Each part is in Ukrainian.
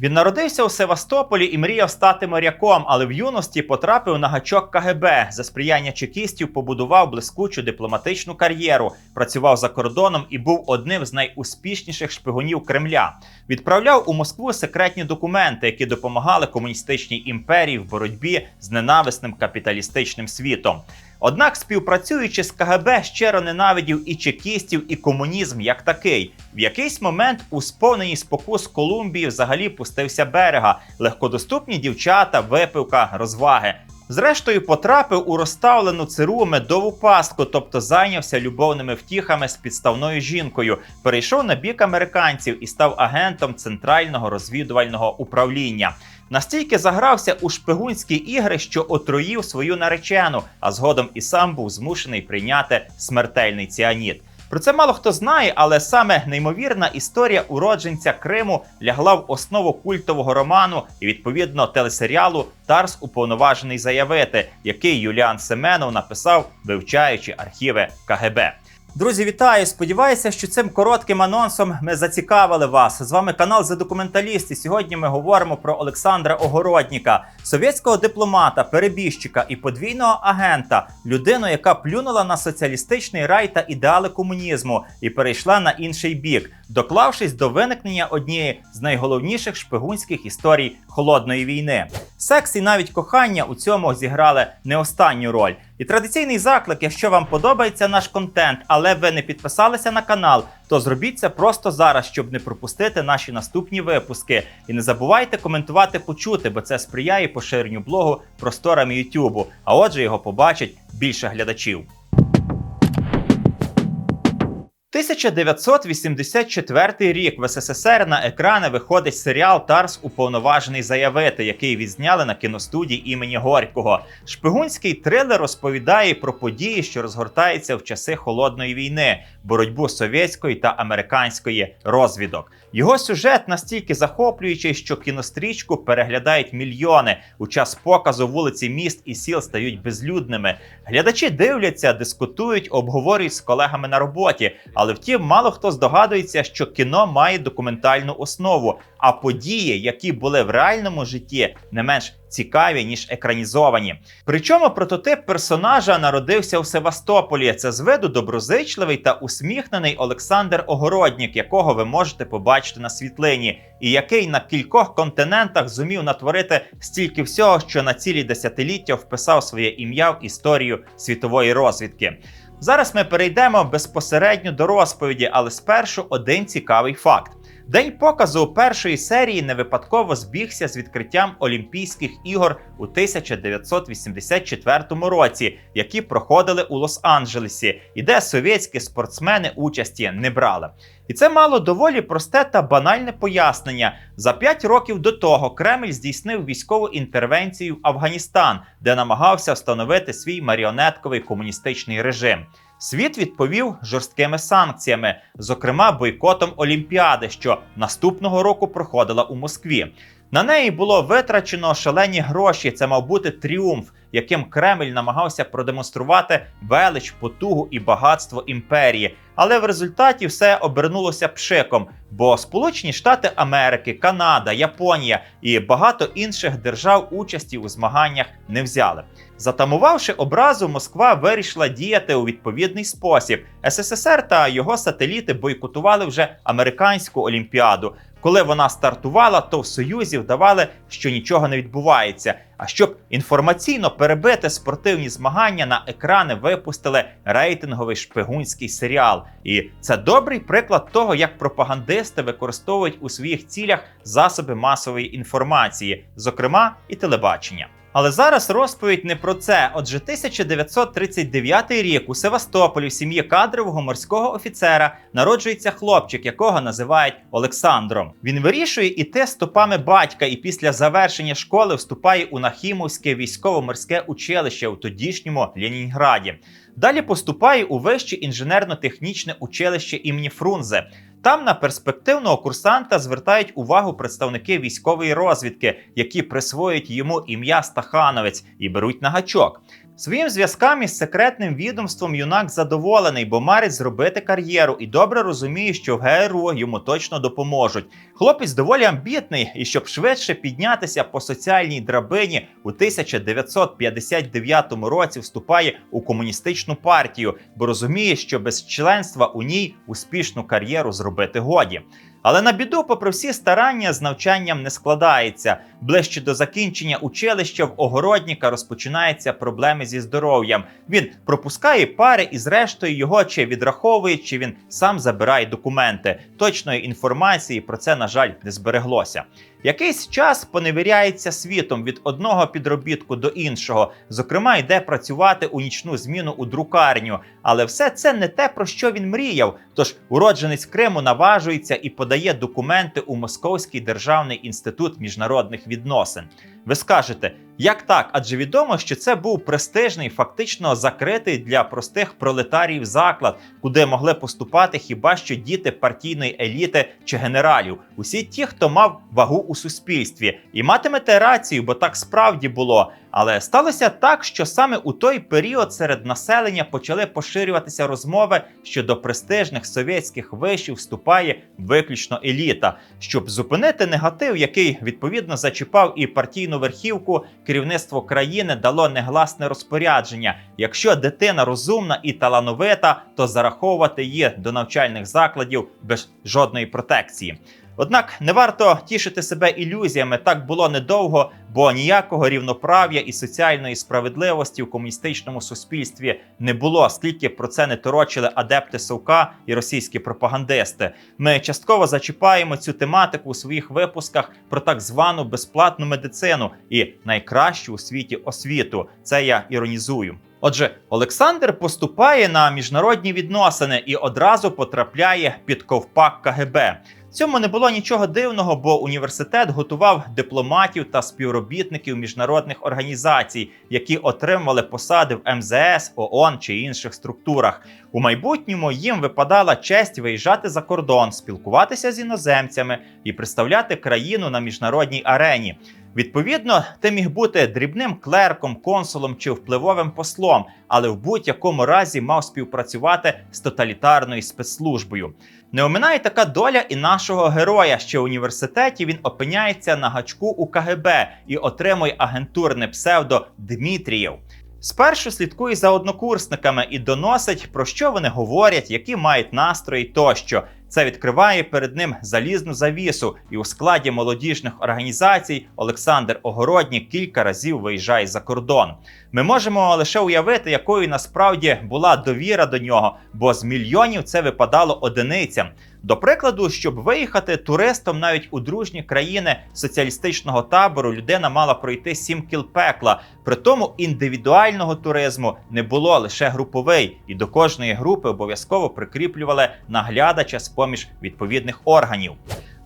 Він народився у Севастополі і мріяв стати моряком, але в юності потрапив на гачок КГБ. За сприяння чекістів побудував блискучу дипломатичну кар'єру, працював за кордоном і був одним з найуспішніших шпигунів Кремля. Відправляв у Москву секретні документи, які допомагали комуністичній імперії в боротьбі з ненависним капіталістичним світом. Однак, співпрацюючи з КГБ, щиро ненавидів і чекістів, і комунізм як такий. В якийсь момент у сповненій спокус Колумбії взагалі пустився берега, легкодоступні дівчата, випивка, розваги. Зрештою, потрапив у розставлену циру медову пастку, тобто зайнявся любовними втіхами з підставною жінкою, перейшов на бік американців і став агентом центрального розвідувального управління. Настільки загрався у шпигунські ігри, що отруїв свою наречену, а згодом і сам був змушений прийняти смертельний ціаніт. Про це мало хто знає, але саме неймовірна історія уродженця Криму лягла в основу культового роману і відповідно телесеріалу Тарс уповноважений заявити, який Юліан Семенов написав, вивчаючи архіви КГБ. Друзі, вітаю! Сподіваюся, що цим коротким анонсом ми зацікавили вас. З вами канал «За документаліст» і Сьогодні ми говоримо про Олександра Огородніка, совєтського дипломата, перебіжчика і подвійного агента, людину, яка плюнула на соціалістичний рай та ідеали комунізму і перейшла на інший бік, доклавшись до виникнення однієї з найголовніших шпигунських історій холодної війни. Секс і навіть кохання у цьому зіграли не останню роль. І традиційний заклик, якщо вам подобається наш контент, але ви не підписалися на канал, то зробіть це просто зараз, щоб не пропустити наші наступні випуски. І не забувайте коментувати, почути, бо це сприяє поширенню блогу просторами Ютубу. А отже, його побачить більше глядачів. 1984 рік в СССР на екрани виходить серіал Тарс уповноважений заявити, який відзняли на кіностудії імені Горького. Шпигунський трилер розповідає про події, що розгортаються в часи холодної війни, боротьбу совєтської та американської розвідок. Його сюжет настільки захоплюючий, що кінострічку переглядають мільйони. У час показу вулиці міст і сіл стають безлюдними. Глядачі дивляться, дискутують, обговорюють з колегами на роботі. Але втім, мало хто здогадується, що кіно має документальну основу, а події, які були в реальному житті, не менш цікаві ніж екранізовані. Причому прототип персонажа народився у Севастополі. Це з виду доброзичливий та усміхнений Олександр Огороднік, якого ви можете побачити на світлині, і який на кількох континентах зумів натворити стільки всього, що на цілі десятиліття вписав своє ім'я в історію світової розвідки. Зараз ми перейдемо безпосередньо до розповіді, але спершу один цікавий факт. День показу першої серії не випадково збігся з відкриттям Олімпійських ігор у 1984 році, які проходили у Лос-Анджелесі, і де совєтські спортсмени участі не брали. І це мало доволі просте та банальне пояснення. За п'ять років до того Кремль здійснив військову інтервенцію в Афганістан, де намагався встановити свій маріонетковий комуністичний режим. Світ відповів жорсткими санкціями, зокрема бойкотом Олімпіади, що наступного року проходила у Москві. На неї було витрачено шалені гроші. Це мав бути тріумф, яким Кремль намагався продемонструвати велич, потугу і багатство імперії. Але в результаті все обернулося пшиком, бо Сполучені Штати Америки, Канада, Японія і багато інших держав участі у змаганнях не взяли. Затамувавши образу, Москва вирішила діяти у відповідний спосіб. СССР та його сателіти бойкотували вже американську олімпіаду. Коли вона стартувала, то в Союзі вдавали, що нічого не відбувається. А щоб інформаційно перебити спортивні змагання на екрани, випустили рейтинговий шпигунський серіал. І це добрий приклад того, як пропагандисти використовують у своїх цілях засоби масової інформації, зокрема і телебачення. Але зараз розповідь не про це. Отже, 1939 рік у Севастополі в сім'ї кадрового морського офіцера народжується хлопчик, якого називають Олександром. Він вирішує іти стопами батька і після завершення школи вступає у Нахімовське військово-морське училище у тодішньому Ленінграді. Далі поступає у вище інженерно-технічне училище імені Фрунзе. Там на перспективного курсанта звертають увагу представники військової розвідки, які присвоюють йому ім'я Стахановець і беруть на гачок. Своїм зв'язкам із секретним відомством юнак задоволений, бо марить зробити кар'єру і добре розуміє, що в ГРУ йому точно допоможуть. Хлопець доволі амбітний, і щоб швидше піднятися по соціальній драбині, у 1959 році вступає у комуністичну партію, бо розуміє, що без членства у ній успішну кар'єру зробити годі. Але на біду, попри всі старання, з навчанням не складається. Ближче до закінчення училища в огородника розпочинаються проблеми зі здоров'ям. Він пропускає пари, і зрештою його чи відраховує, чи він сам забирає документи. Точної інформації про це, на жаль, не збереглося. Якийсь час поневіряється світом від одного підробітку до іншого. Зокрема, йде працювати у нічну зміну у друкарню. Але все це не те, про що він мріяв. Тож уродженець Криму наважується і подає документи у Московський державний інститут міжнародних відносин. Ви скажете, як так? Адже відомо, що це був престижний, фактично закритий для простих пролетаріїв заклад, куди могли поступати хіба що діти партійної еліти чи генералів, усі ті, хто мав вагу у суспільстві, і матимете рацію, бо так справді було. Але сталося так, що саме у той період серед населення почали поширюватися розмови, що до престижних совєтських вишів вступає виключно еліта, щоб зупинити негатив, який відповідно зачіпав і партійну верхівку. Керівництво країни дало негласне розпорядження: якщо дитина розумна і талановита, то зараховувати її до навчальних закладів без жодної протекції. Однак не варто тішити себе ілюзіями. Так було недовго, бо ніякого рівноправ'я і соціальної справедливості в комуністичному суспільстві не було, скільки про це не торочили адепти Совка і російські пропагандисти. Ми частково зачіпаємо цю тематику у своїх випусках про так звану безплатну медицину і найкращу у світі освіту. Це я іронізую. Отже, Олександр поступає на міжнародні відносини і одразу потрапляє під ковпак КГБ. Цьому не було нічого дивного, бо університет готував дипломатів та співробітників міжнародних організацій, які отримували посади в МЗС, ООН чи інших структурах. У майбутньому їм випадала честь виїжджати за кордон, спілкуватися з іноземцями і представляти країну на міжнародній арені. Відповідно, ти міг бути дрібним клерком, консулом чи впливовим послом, але в будь-якому разі мав співпрацювати з тоталітарною спецслужбою. Не оминає така доля і нашого героя. Ще в університеті він опиняється на гачку у КГБ і отримує агентурне псевдо Дмитрієв. Спершу слідкує за однокурсниками і доносить, про що вони говорять, які мають настрої тощо. Це відкриває перед ним залізну завісу, і у складі молодіжних організацій Олександр Огородні кілька разів виїжджає за кордон. Ми можемо лише уявити, якою насправді була довіра до нього, бо з мільйонів це випадало одиницям. До прикладу, щоб виїхати туристом навіть у дружні країни соціалістичного табору, людина мала пройти сім кіл пекла. При тому індивідуального туризму не було лише груповий, і до кожної групи обов'язково прикріплювали наглядача з поміж відповідних органів.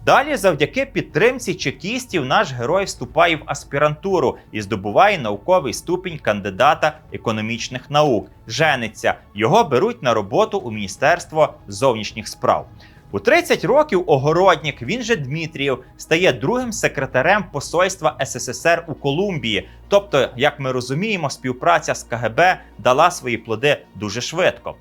Далі, завдяки підтримці чекістів, наш герой вступає в аспірантуру і здобуває науковий ступінь кандидата економічних наук. Жениться його беруть на роботу у Міністерство зовнішніх справ. У 30 років огородник, він же Дмитрієв, стає другим секретарем посольства СССР у Колумбії. Тобто, як ми розуміємо, співпраця з КГБ дала свої плоди дуже швидко.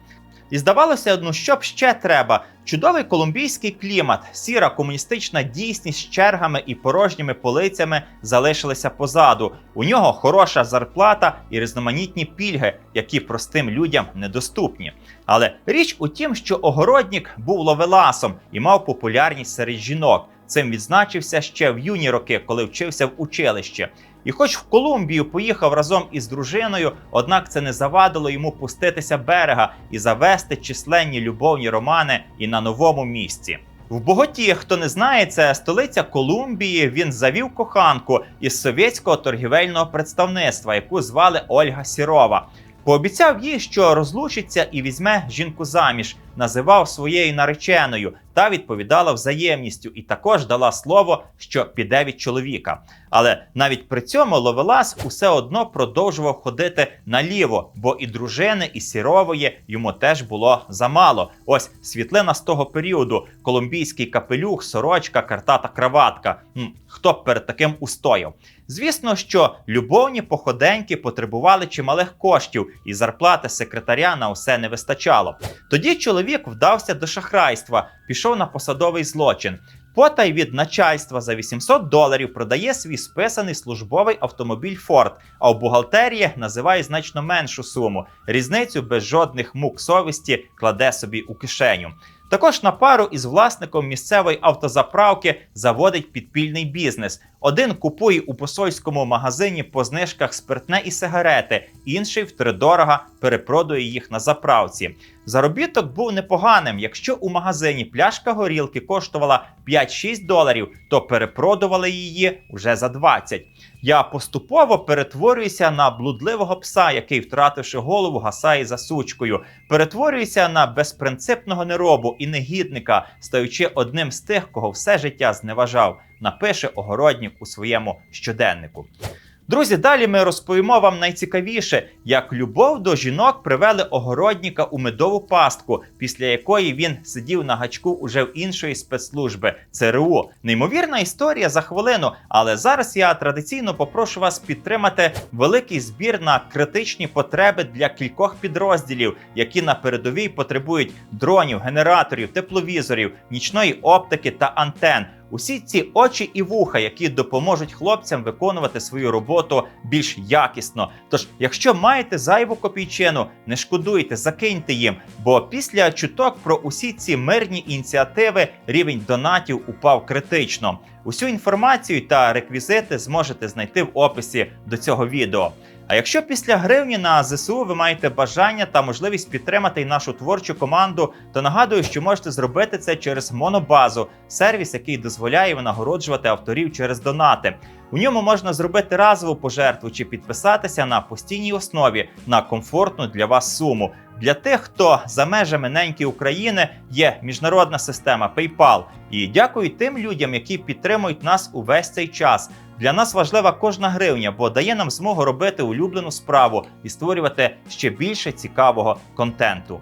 І здавалося, ну що б ще треба. Чудовий колумбійський клімат, сіра комуністична дійсність з чергами і порожніми полицями залишилися позаду. У нього хороша зарплата і різноманітні пільги, які простим людям недоступні. Але річ у тім, що огородник був ловеласом і мав популярність серед жінок. Цим відзначився ще в юні роки, коли вчився в училищі. І, хоч в Колумбію поїхав разом із дружиною, однак це не завадило йому пуститися берега і завести численні любовні романи і на новому місці. В Боготі, хто не знає, це столиця Колумбії. Він завів коханку із совєтського торгівельного представництва, яку звали Ольга Сірова. Пообіцяв їй, що розлучиться і візьме жінку заміж. називав своєю нареченою та відповідала взаємністю, і також дала слово, що піде від чоловіка. Але навіть при цьому Ловелас усе одно продовжував ходити наліво, бо і дружини, і сірової йому теж було замало. Ось світлина з того періоду: колумбійський капелюх, сорочка, карта та краватка. Хто перед таким устояв? Звісно, що любовні походеньки потребували чималих коштів, і зарплати секретаря на усе не вистачало. Тоді чоловік вдався до шахрайства, пішов на посадовий злочин. Потай від начальства за 800 доларів продає свій списаний службовий автомобіль Ford, а в бухгалтерії називає значно меншу суму. Різницю без жодних мук совісті кладе собі у кишеню. Також на пару із власником місцевої автозаправки заводить підпільний бізнес. Один купує у посольському магазині по знижках спиртне і сигарети, інший втридорога перепродує їх на заправці. Заробіток був непоганим. Якщо у магазині пляшка горілки коштувала 5-6 доларів, то перепродували її уже за 20. Я поступово перетворююся на блудливого пса, який, втративши голову, гасає за сучкою. Перетворююся на безпринципного неробу і негідника, стаючи одним з тих, кого все життя зневажав, напише огороднік у своєму щоденнику. Друзі, далі ми розповімо вам найцікавіше, як любов до жінок привели огородника у медову пастку, після якої він сидів на гачку уже в іншої спецслужби ЦРУ. Неймовірна історія за хвилину. Але зараз я традиційно попрошу вас підтримати великий збір на критичні потреби для кількох підрозділів, які на передовій потребують дронів, генераторів, тепловізорів, нічної оптики та антен. Усі ці очі і вуха, які допоможуть хлопцям виконувати свою роботу більш якісно. Тож, якщо маєте зайву копійчину, не шкодуйте, закиньте їм. Бо після чуток про усі ці мирні ініціативи рівень донатів упав критично. Усю інформацію та реквізити зможете знайти в описі до цього відео. А якщо після гривні на ЗСУ ви маєте бажання та можливість підтримати й нашу творчу команду, то нагадую, що можете зробити це через Монобазу, сервіс, який дозволяє винагороджувати авторів через донати. У ньому можна зробити разову пожертву чи підписатися на постійній основі на комфортну для вас суму. Для тих, хто за межами неньки України є міжнародна система PayPal. І дякую тим людям, які підтримують нас увесь цей час. Для нас важлива кожна гривня, бо дає нам змогу робити улюблену справу і створювати ще більше цікавого контенту.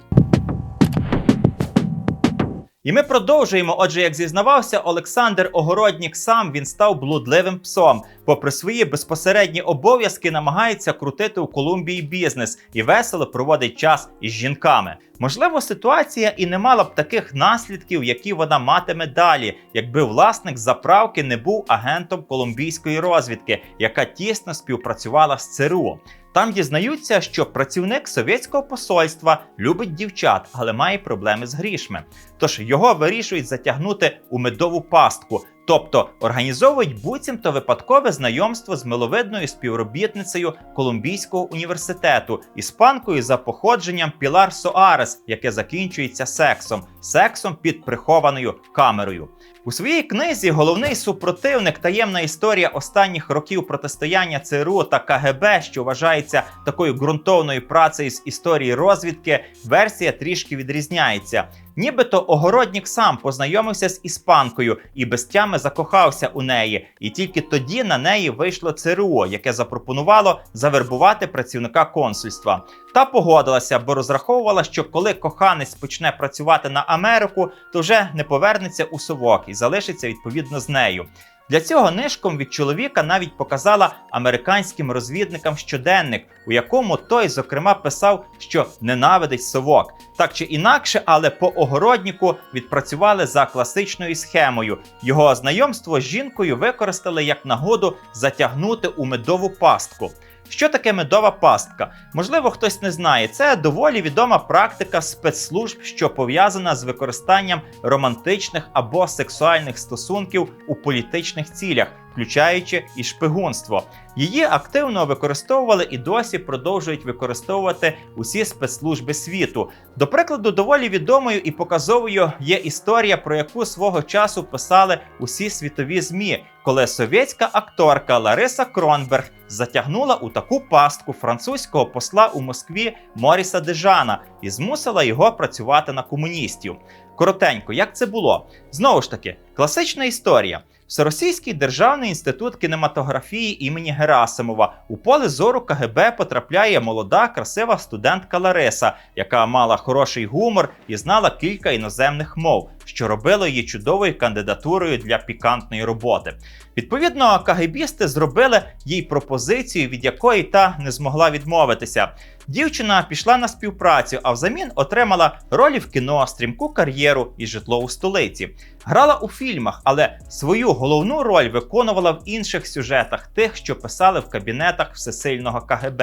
І ми продовжуємо. Отже, як зізнавався Олександр Огороднік, сам він став блудливим псом. Попри свої безпосередні обов'язки, намагається крутити у Колумбії бізнес і весело проводить час із жінками. Можливо, ситуація і не мала б таких наслідків, які вона матиме далі, якби власник заправки не був агентом колумбійської розвідки, яка тісно співпрацювала з ЦРУ. Там дізнаються, що працівник совєтського посольства любить дівчат, але має проблеми з грішми. Тож його вирішують затягнути у медову пастку, тобто організовують буцімто випадкове знайомство з миловидною співробітницею Колумбійського університету, іспанкою за походженням Пілар Соарес, яке закінчується сексом, сексом під прихованою камерою. У своїй книзі головний супротивник таємна історія останніх років протистояння ЦРУ та КГБ, що вважається такою ґрунтовною працею з історії розвідки, версія трішки відрізняється. Нібито огородник сам познайомився з іспанкою і без тями закохався у неї, і тільки тоді на неї вийшло ЦРУ, яке запропонувало завербувати працівника консульства. Та погодилася, бо розраховувала, що коли коханець почне працювати на Америку, то вже не повернеться у совок і залишиться відповідно з нею. Для цього нишком від чоловіка навіть показала американським розвідникам щоденник, у якому той, зокрема, писав, що ненавидить совок. Так чи інакше, але по огороднику відпрацювали за класичною схемою. Його знайомство з жінкою використали як нагоду затягнути у медову пастку. Що таке медова пастка? Можливо, хтось не знає. Це доволі відома практика спецслужб, що пов'язана з використанням романтичних або сексуальних стосунків у політичних цілях, включаючи і шпигунство. Її активно використовували і досі продовжують використовувати усі спецслужби світу. До прикладу, доволі відомою і показовою є історія, про яку свого часу писали усі світові змі, коли совєтська акторка Лариса Кронберг затягнула у таку пастку французького посла у Москві Моріса Дежана і змусила його працювати на комуністів. Коротенько, як це було? Знову ж таки, класична історія. Всеросійський державний інститут кінематографії імені Герасимова. У поле зору КГБ потрапляє молода, красива студентка Лариса, яка мала хороший гумор і знала кілька іноземних мов, що робило її чудовою кандидатурою для пікантної роботи. Відповідно, КГБісти зробили їй пропозицію, від якої та не змогла відмовитися. Дівчина пішла на співпрацю, а взамін отримала ролі в кіно, стрімку кар'єру і житло у столиці. Грала у фільмах, але свою головну роль виконувала в інших сюжетах, тих, що писали в кабінетах всесильного КГБ.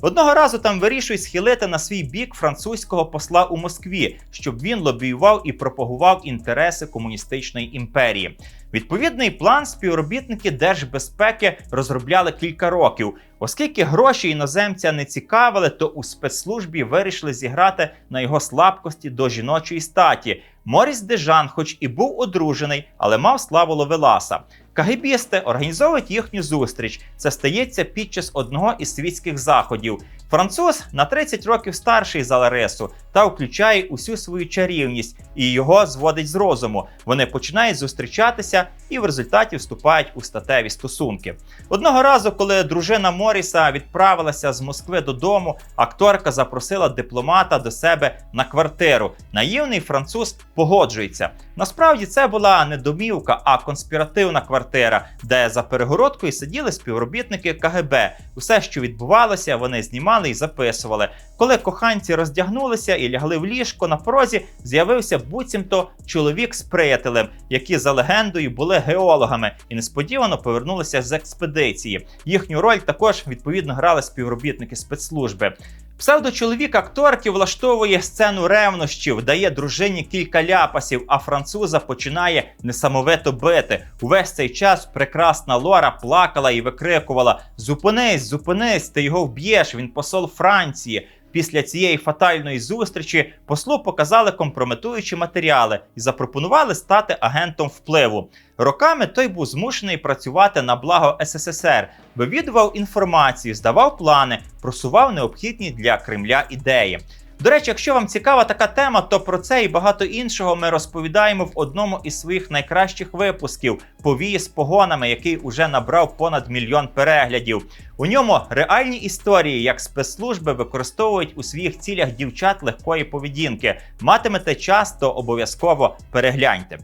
Одного разу там вирішують схилити на свій бік французького посла у Москві, щоб він лобіював і пропагував інтереси комуністичної імперії. Відповідний план співробітники держбезпеки розробляли кілька років. Оскільки гроші іноземця не цікавили, то у спецслужбі вирішили зіграти на його слабкості до жіночої статі. Моріс Дежан, хоч і був одружений, але мав славу Ловеласа. Кагибісти організовують їхню зустріч. Це стається під час одного із світських заходів. Француз на 30 років старший за Ларису та включає усю свою чарівність і його зводить з розуму. Вони починають зустрічатися і в результаті вступають у статеві стосунки. Одного разу, коли дружина Моріса відправилася з Москви додому, акторка запросила дипломата до себе на квартиру. Наївний француз погоджується. Насправді це була не домівка, а конспіративна квартира, де за перегородкою сиділи співробітники КГБ. Усе, що відбувалося, вони знімали і записували. Коли коханці роздягнулися і лягли в ліжко на порозі, з'явився буцімто чоловік з приятелем, які за легендою були геологами і несподівано повернулися з експедиції. Їхню роль також відповідно грали співробітники спецслужби. Псевдочоловік акторки влаштовує сцену ревнощів, дає дружині кілька ляпасів, а француза починає несамовито бити. Увесь цей час прекрасна Лора плакала і викрикувала: Зупинись, зупинись, ти його вб'єш, він посол Франції. Після цієї фатальної зустрічі послу показали компрометуючі матеріали і запропонували стати агентом впливу. Роками той був змушений працювати на благо СССР, вивідував інформацію, здавав плани, просував необхідні для Кремля ідеї. До речі, якщо вам цікава така тема, то про це і багато іншого ми розповідаємо в одному із своїх найкращих випусків повії з погонами, який уже набрав понад мільйон переглядів. У ньому реальні історії, як спецслужби використовують у своїх цілях дівчат легкої поведінки. Матимете час, то обов'язково перегляньте.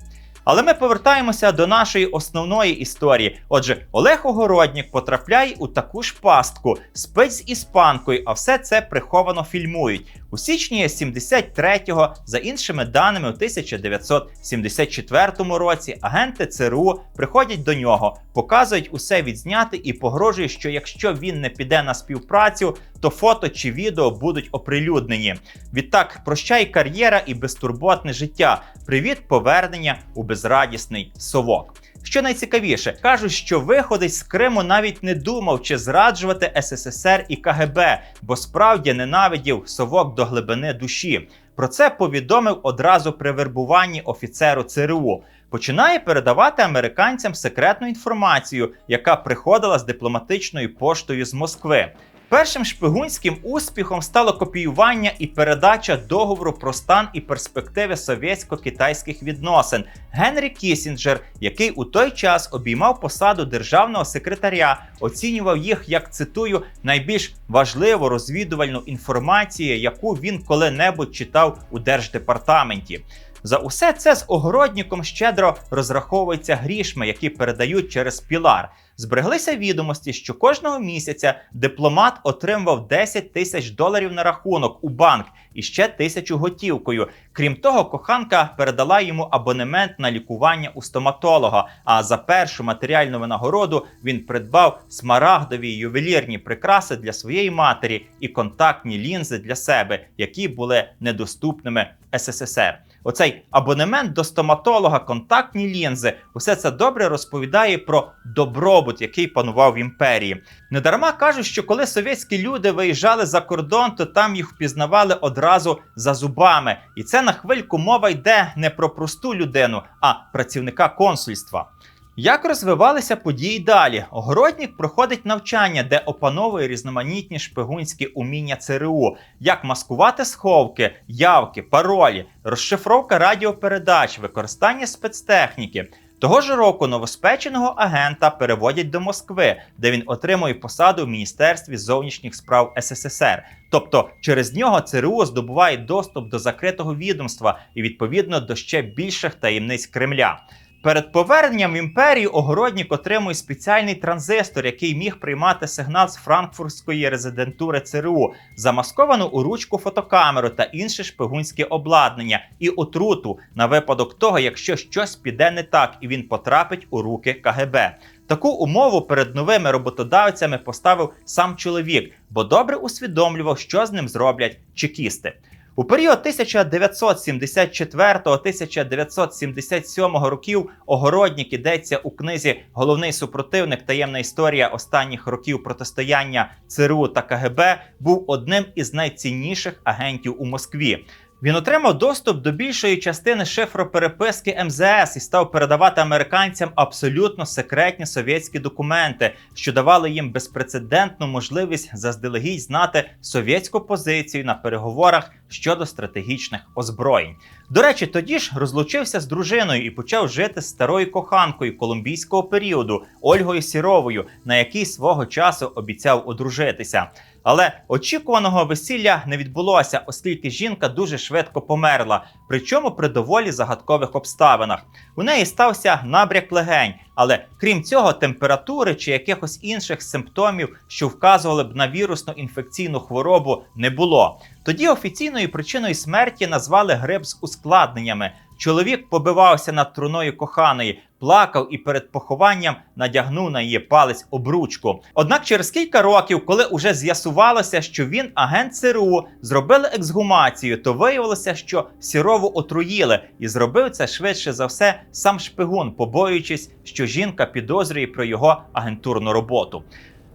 Але ми повертаємося до нашої основної історії. Отже, Олег Огороднік потрапляє у таку ж пастку, спить з іспанкою, а все це приховано фільмують. У січні 73-го, за іншими даними, у 1974 році агенти ЦРУ приходять до нього, показують усе відзняти і погрожують, що якщо він не піде на співпрацю, то фото чи відео будуть оприлюднені. Відтак, прощай кар'єра і безтурботне життя. Привіт, повернення у безрадісний совок. Що найцікавіше, кажуть, що виходить з Криму навіть не думав, чи зраджувати СССР і КГБ, бо справді ненавидів совок до глибини душі. Про це повідомив одразу при вербуванні офіцеру ЦРУ. Починає передавати американцям секретну інформацію, яка приходила з дипломатичною поштою з Москви. Першим шпигунським успіхом стало копіювання і передача договору про стан і перспективи совєтсько-китайських відносин. Генрі Кісінджер, який у той час обіймав посаду державного секретаря, оцінював їх як цитую найбільш важливу розвідувальну інформацію, яку він коли-небудь читав у держдепартаменті. За усе це з огородником щедро розраховуються грішми, які передають через пілар. Збереглися відомості, що кожного місяця дипломат отримував 10 тисяч доларів на рахунок у банк і ще тисячу готівкою. Крім того, коханка передала йому абонемент на лікування у стоматолога. А за першу матеріальну винагороду він придбав смарагдові ювелірні прикраси для своєї матері і контактні лінзи для себе, які були недоступними СССР. Оцей абонемент до стоматолога, контактні лінзи, усе це добре розповідає про добробут, який панував в імперії. Недарма кажуть, що коли совєтські люди виїжджали за кордон, то там їх впізнавали одразу за зубами. І це на хвильку мова йде не про просту людину, а працівника консульства. Як розвивалися події далі? Огородник проходить навчання, де опановує різноманітні шпигунські уміння ЦРУ, як маскувати сховки, явки, паролі, розшифровка радіопередач, використання спецтехніки. Того ж року новоспеченого агента переводять до Москви, де він отримує посаду в Міністерстві зовнішніх справ СССР. Тобто через нього ЦРУ здобуває доступ до закритого відомства і відповідно до ще більших таємниць Кремля. Перед поверненням в імперію огородник отримує спеціальний транзистор, який міг приймати сигнал з франкфуртської резидентури ЦРУ, замасковану у ручку фотокамеру та інше шпигунське обладнання і отруту на випадок того, якщо щось піде не так і він потрапить у руки КГБ. Таку умову перед новими роботодавцями поставив сам чоловік, бо добре усвідомлював, що з ним зроблять чекісти. У період 1994-1977 років огородник ідеться у книзі Головний супротивник таємна історія останніх років протистояння ЦРУ та КГБ був одним із найцінніших агентів у Москві. Він отримав доступ до більшої частини шифропереписки МЗС і став передавати американцям абсолютно секретні совєтські документи, що давали їм безпрецедентну можливість заздалегідь знати совєтську позицію на переговорах щодо стратегічних озброєнь. До речі, тоді ж розлучився з дружиною і почав жити з старою коханкою колумбійського періоду Ольгою Сіровою, на якій свого часу обіцяв одружитися. Але очікуваного весілля не відбулося, оскільки жінка дуже швидко померла, причому при доволі загадкових обставинах. У неї стався набряк легень, але крім цього, температури чи якихось інших симптомів, що вказували б на вірусну інфекційну хворобу, не було. Тоді офіційною причиною смерті назвали грип з ускладненнями. Чоловік побивався над труною коханої, плакав і перед похованням надягнув на її палець обручку. Однак через кілька років, коли уже з'ясувалося, що він агент ЦРУ, зробили ексгумацію, то виявилося, що сірову отруїли, і зробив це швидше за все сам шпигун, побоюючись, що жінка підозрює про його агентурну роботу.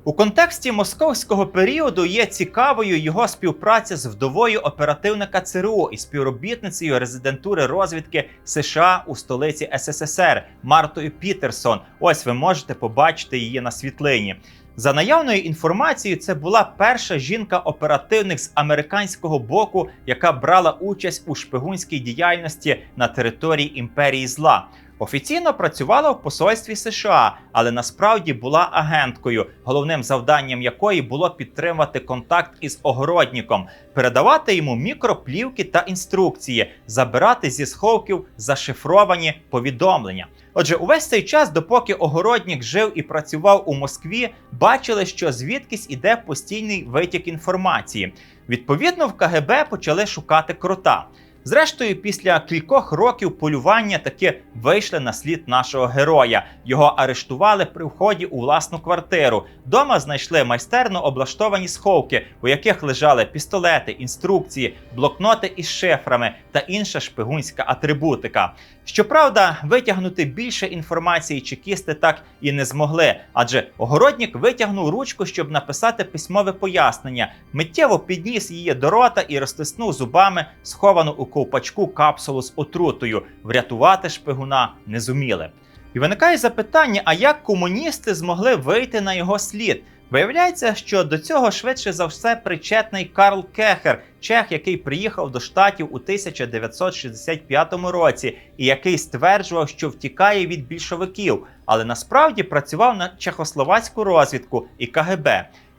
У контексті московського періоду є цікавою його співпраця з вдовою оперативника ЦРУ і співробітницею резидентури розвідки США у столиці СССР Мартою Пітерсон. Ось ви можете побачити її на світлині. За наявною інформацією, це була перша жінка-оперативник з американського боку, яка брала участь у шпигунській діяльності на території імперії зла. Офіційно працювала в посольстві США, але насправді була агенткою, головним завданням якої було підтримувати контакт із огородником, передавати йому мікроплівки та інструкції, забирати зі сховків зашифровані повідомлення. Отже, увесь цей час, допоки огородник жив і працював у Москві, бачили, що звідкись іде постійний витік інформації. Відповідно, в КГБ почали шукати крота. Зрештою, після кількох років полювання таки вийшли на слід нашого героя. Його арештували при вході у власну квартиру. Дома знайшли майстерно облаштовані сховки, у яких лежали пістолети, інструкції, блокноти із шифрами та інша шпигунська атрибутика. Щоправда, витягнути більше інформації чекісти так і не змогли, адже огородник витягнув ручку, щоб написати письмове пояснення, миттєво підніс її до рота і розтиснув зубами сховану у ковпачку капсулу з отрутою. Врятувати шпигуна не зуміли. І виникає запитання: а як комуністи змогли вийти на його слід? Виявляється, що до цього швидше за все причетний Карл Кехер, чех, який приїхав до штатів у 1965 році, і який стверджував, що втікає від більшовиків, але насправді працював на чехословацьку розвідку і КГБ.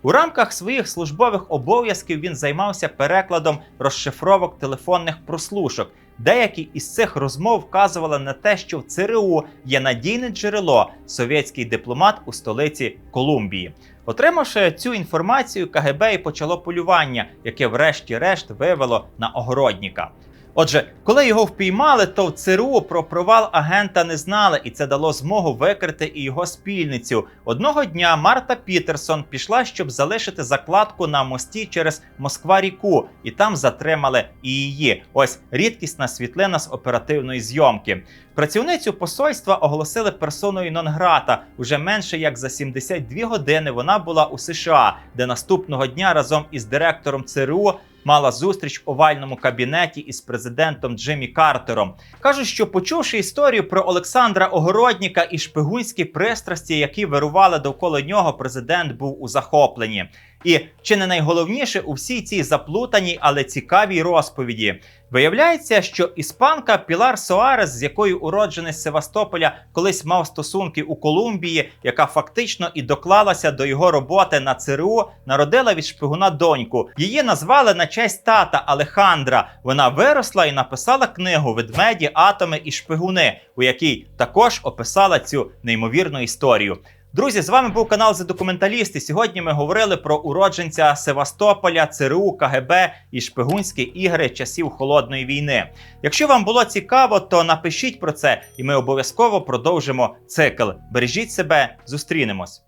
У рамках своїх службових обов'язків він займався перекладом розшифровок телефонних прослушок. Деякі із цих розмов вказували на те, що в ЦРУ є надійне джерело совєтський дипломат у столиці Колумбії. Отримавши цю інформацію, КГБ і почало полювання, яке, врешті-решт, вивело на огородника. Отже, коли його впіймали, то в ЦРУ про провал агента не знали, і це дало змогу викрити і його спільницю. Одного дня Марта Пітерсон пішла, щоб залишити закладку на мості через Москва-ріку, і там затримали і її. Ось рідкісна світлина з оперативної зйомки. Працівницю посольства оголосили персоною нон-грата. Уже менше як за 72 години вона була у США, де наступного дня разом із директором ЦРУ мала зустріч в овальному кабінеті із президентом Джиммі Картером. Кажуть, що почувши історію про Олександра Огородніка і шпигунські пристрасті, які вирували довкола нього, президент був у захопленні. І чи не найголовніше у всій цій заплутаній, але цікавій розповіді. Виявляється, що іспанка Пілар Соарес, з якою уроджений з Севастополя колись мав стосунки у Колумбії, яка фактично і доклалася до його роботи на ЦРУ, народила від шпигуна доньку. Її назвали на честь тата Алехандра. Вона виросла і написала книгу Ведмеді, атоми і шпигуни, у якій також описала цю неймовірну історію. Друзі, з вами був канал «За документалісти. Сьогодні ми говорили про уродженця Севастополя, ЦРУ, КГБ і шпигунські ігри часів холодної війни. Якщо вам було цікаво, то напишіть про це, і ми обов'язково продовжимо цикл. Бережіть себе, зустрінемось.